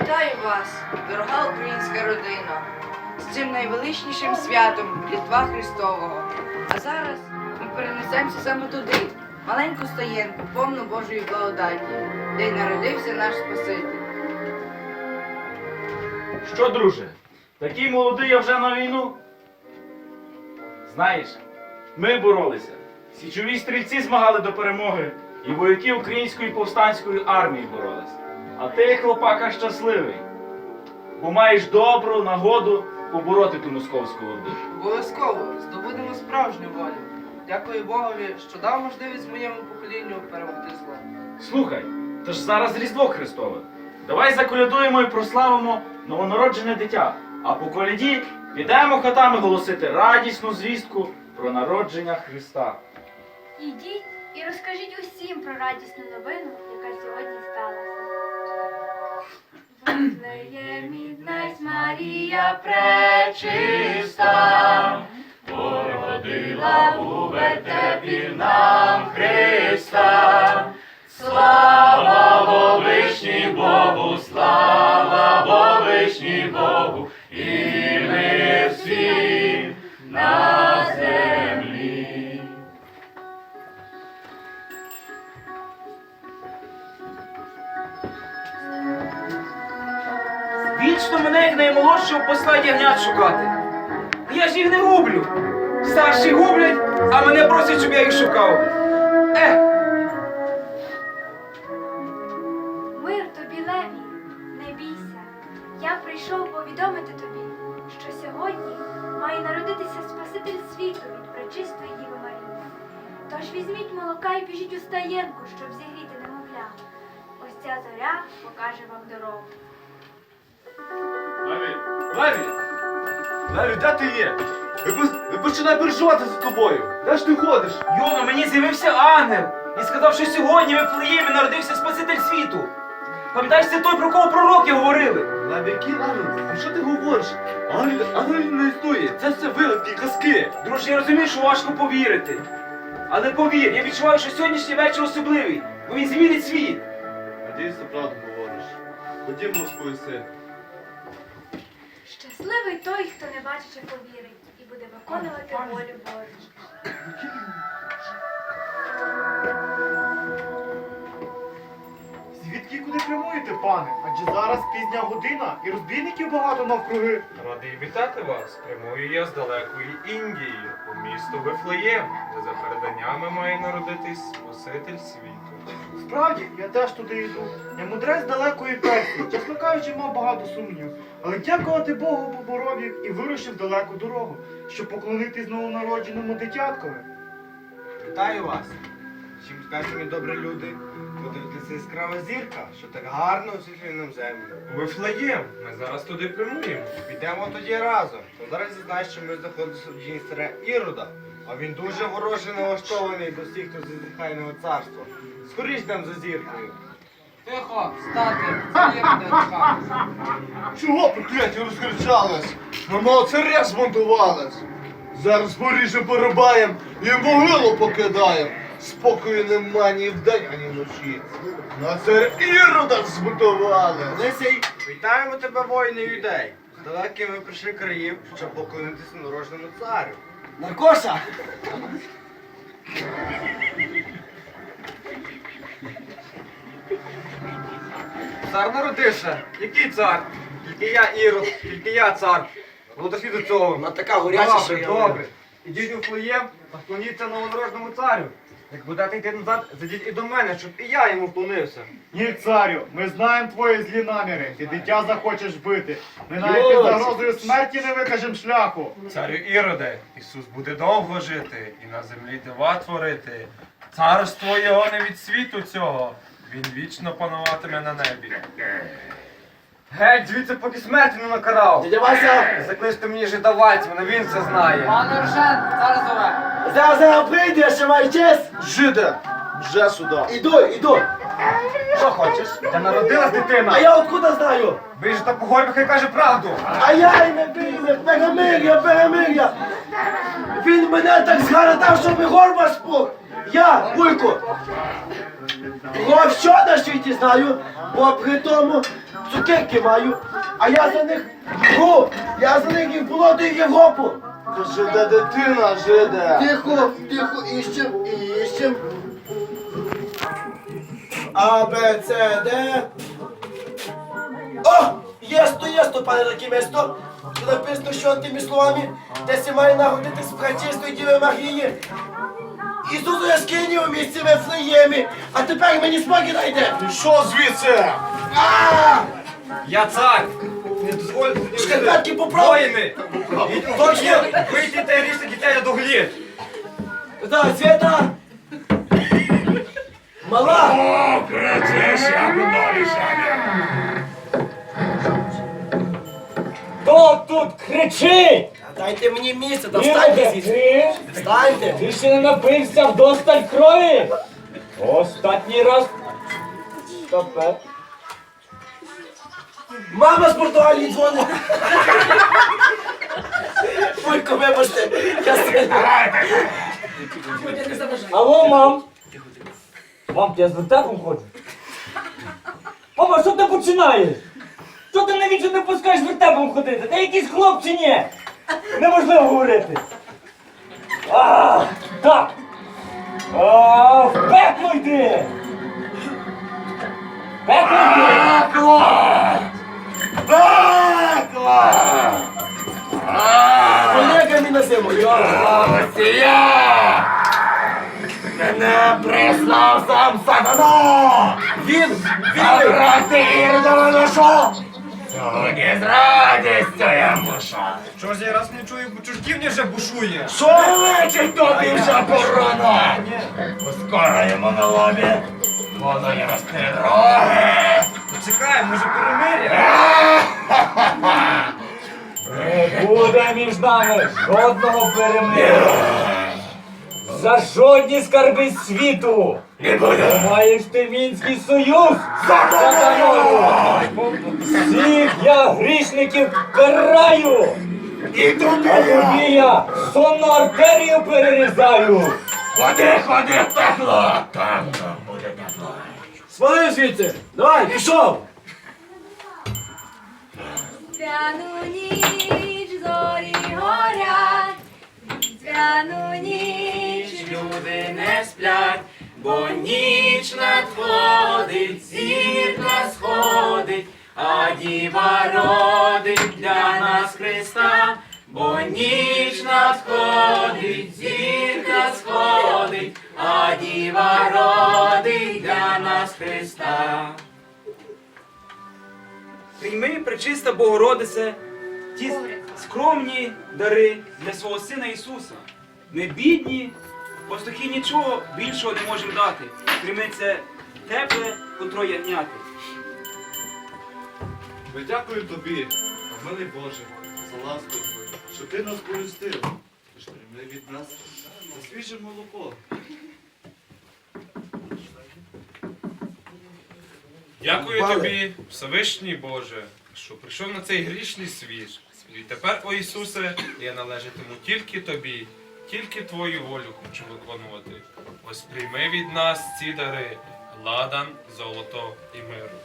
Вітаю вас, дорога українська родина, з цим найвеличнішим святом Різдва Христового. А зараз ми перенесемося саме туди, маленьку стаєнку, повну Божої благодаті, де й народився наш Спаситель. Що, друже, такий молодий я вже на війну? Знаєш, ми боролися. Січові стрільці змагали до перемоги, і вояки української повстанської армії боролися. А ти, хлопака, щасливий, бо маєш добру нагоду побороти ту московську орду. Обов'язково здобудемо справжню волю. Дякую Богові, що дав можливість моєму поколінню перемогти зло. Слухай, то ж зараз Різдво Христове. Давай заколядуємо і прославимо новонароджене дитя, а по коляді підемо хатами голосити радісну звістку про народження Христа. Ідіть і розкажіть усім про радісну новину, яка сьогодні сталася. Днесь Марія пречиста, породила у вертепі нам Христа. Слава посла ягнят шукати. Я ж їх не гублю. Старші гублять, а мене просять, щоб я їх шукав. Е, Мир тобі, Леві, не бійся. Я прийшов повідомити тобі, що сьогодні має народитися Спаситель світу від пречистої Діви Марії. Тож візьміть молока і біжіть у стаєнку, щоб зігріти немовля. Ось ця зоря покаже вам дорогу. Леві! Леві! Де ти є? Я, пос- я починаю переживати за тобою. Де ж ти ходиш? Йоно, мені з'явився ангел і сказав, що сьогодні в Вифлеємі народився Спаситель світу. Пам'ятаєш, це той, про кого пророки говорили? Леві, який ангел? Про що ти говориш? Ангел, ангел не існує. Це все вигадки, казки. Друже, я розумію, що важко повірити. Але повір, я відчуваю, що сьогоднішній вечір особливий, бо він змінить світ. Надіюсь, ти правду говориш. Ходімо, син. Щасливий той, хто не бачить, а повірить, і буде виконувати волю Божу. Звідки куди прямуєте, пане? Адже зараз пізня година і розбійників багато навкруги. Радий вітати вас. Прямую я з далекої Індії, у місто Вифлеєм, де за переданнями має народитись Спаситель світу. Справді, я теж туди йду. Я мудрець далекої Персії, чесно кажучи, мав багато сумнівів. Але дякувати Богу поборовів і вирушив далеку дорогу, щоб поклонитись новонародженому дитяткові. Вітаю вас! Чим скажете, мій добрі люди, подивитися яскрава зірка, що так гарно освітлює нам землю. Вифлеєм, ми зараз туди прямуємо. Підемо тоді разом. То зараз я знаю, що ми знаходимося в дії царя Ірода, а він дуже вороже налаштований до всіх, хто зазіхає на царство. Скоріш йдемо за зіркою. Тихо, стати, це є дитя. Чого прокляття розкричалась? На мого царя змонтувалась. Зараз поріже порубаєм і могилу покидаєм. Спокою нема ні вдень, ані вночі. На цар Ірода збудували. Лисій, вітаємо тебе, воїни юдей. З далеких ми прийшли країв, щоб поклонитися народженому царю. Наркоша! Цар народився. Який цар? Тільки я Ірод, тільки я цар. Володосві до цього. Вона така горяча, що Добре, я добре. Ідіть у флеєм та вклоніться новонародженому царю. Як будете йти назад, зайдіть і до мене, щоб і я йому вклонився. Ні, царю, ми знаємо твої злі наміри. Ти дитя захочеш бити. Ми навіть під загрозою смерті не викажемо шляху. Царю Іроде, Ісус буде довго жити і на землі дива творити. Царство його не від світу цього, він вічно пануватиме на небі. Геть, звідси поки смерті не накарав. Дядя Вася! Закличте мені жидаваць, мене він це знає. Пане Рошен, зараз зове. Зараз прийде, я ще маю честь! Жиде, вже сюди. Іду, іду! Що хочеш? Та народилась дитина. А я откуда знаю? Вийже та по горбі, хай каже правду. А я й не бійся, перемир'я, перемир'я! Він мене так згаратав, що ми горба спух! Я, Вуйку! Про що на світі знаю, бо при тому цукерки маю, а я за них гу, я за них і їх було до Європу. То жиде дитина, жиде. Тихо, тихо, іщем, іщем. А, Б, С, Д. О, єсто, єсто, пане таке місто. Тут написано, що тими словами, де се має нагодити з пречистої Діви Марії. Ісусу яскині у місці Вифлеємі, а тепер мені спокій дайте. Що звідси? А! Я цар! Шкарпетки поправ. Точно! Вийти та дітей до глід! Да, Света! Мала! Хто тут кричить? Дайте мені місце, да встаньте звідси. Встаньте. Ти ще не напився вдосталь крові? Останній раз. Стопе. Мама з Португалії дзвонить. Вуйко, вибачте, я. Алло, мам. Мам, я з вертепом ходжу. Мама, що ти починаєш? Що ти навіщо не пускаєш вертепом ходити? Ти якийсь хлоп чи ні? Неможливо говорити. А, так. А, в пекло йди. Пекло йди. Колега мій на зиму. Мене прислав сам сатана! Він, він. Брати Іродова! Сьогодні з радістю я мушу! Що ж я раз не чую, бо чужківня вже бушує! Що лечить тобі вже корона? Бо скоро йому на лобі воно і росте роги! Почекай, може перемир'я? Не буде між нами жодного перемир'я! За жодні скарби світу! Не буде! Маєш ти Мінський союз! За Всіх я грішників караю! І тобі! А тобі я сонну артерію перерізаю! Ходи, ходи, в пекло! Там там буде тепло! Свалив звідси. Давай, пішов. Свяну ніч зорі горять, свяну ніч Люди не сплять, бо ніч надходить, зірка сходить, а діва родить для нас Христа, бо ніч надходить, зірка сходить, а діва родить для нас Христа. Прийми, пречиста Богородице, ті скромні дари для свого Сина Ісуса. Не бідні, пастухи нічого більшого не можемо дати. Прийми це тепле котро ягняти. Ми дякую тобі, милий Боже, за ласку твою, що ти нас полюстив. Тож прийми від нас за свіже молоко. Дякую тобі, Всевишній Боже, що прийшов на цей грішний світ. І тепер, о Ісусе, я належатиму тільки тобі, тільки твою волю хочу виконувати. Ось прийми від нас ці дари, ладан, золото і миру.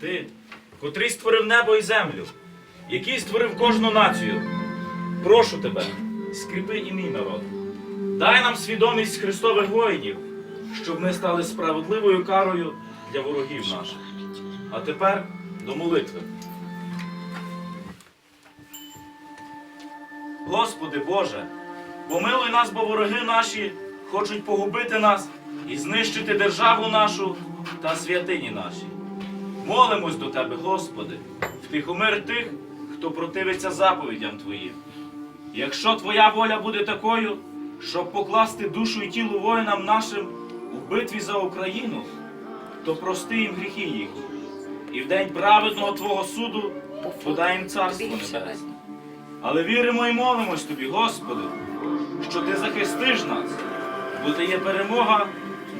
Ти, котрий створив небо і землю, який створив кожну націю. Прошу тебе, скріпи і мій народ. Дай нам свідомість Христових воїнів, щоб ми стали справедливою карою для ворогів наших. А тепер до молитви. Господи Боже, помилуй нас, бо вороги наші хочуть погубити нас і знищити державу нашу та святині наші. Молимось до Тебе, Господи, втихомир тих, хто противиться заповідям Твоїм. Якщо Твоя воля буде такою, щоб покласти душу і тіло воїнам нашим у битві за Україну, то прости їм гріхи їхні, і в день праведного Твого суду подай їм царство небесне. Але віримо і молимось Тобі, Господи, що Ти захистиш нас, бо Ти є перемога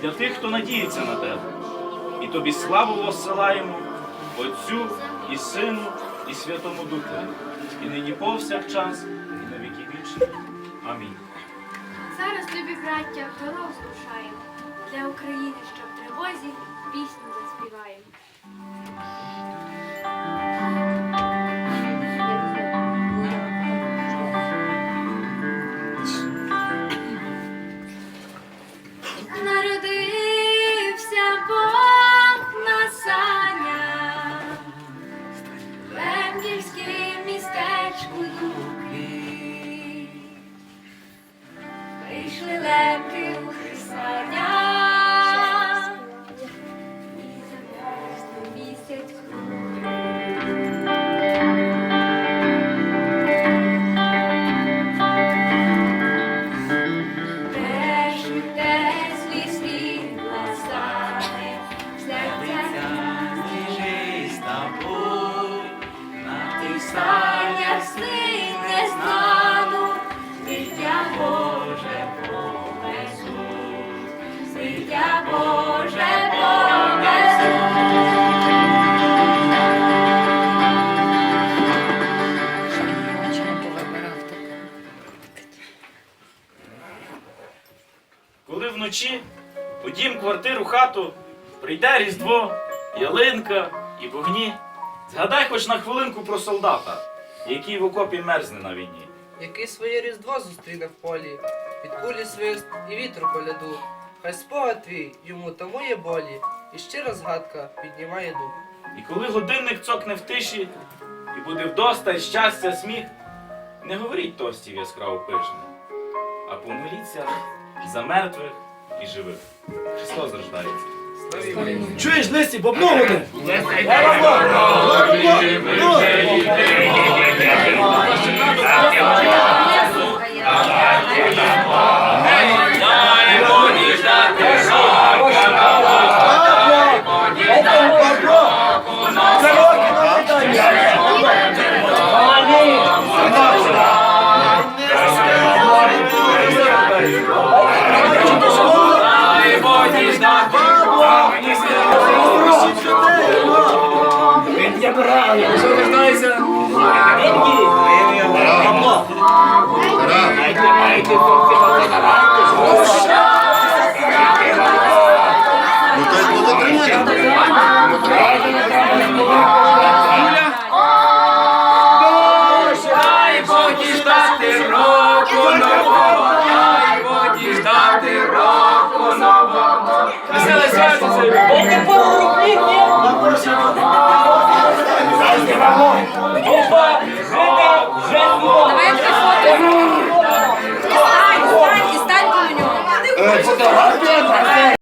для тих, хто надіється на Тебе. І тобі славу воссилаємо, Отцю і Сину, і Святому Духові, і нині повсякчас, і на віки вічні. Амінь. Зараз тобі, браття, в дорогу зрушаємо. Для України, що в тривозі, пісню заспіваємо. Коли вночі у дім, квартиру, хату прийде Різдво, ялинка і вогні, згадай хоч на хвилинку про солдата, який в окопі мерзне на війні. який своє різдво зустріне в полі, від кулі свист і вітру коляду. Хай спогад твій йому тамує болі, і щира згадка піднімає дух. І коли годинник цокне в тиші, і буде вдосталь щастя, сміх, не говоріть тостів яскраво пишне, а помоліться за мертвих і живих. Христос рождається. Чуєш, лисі, бобного не? Ну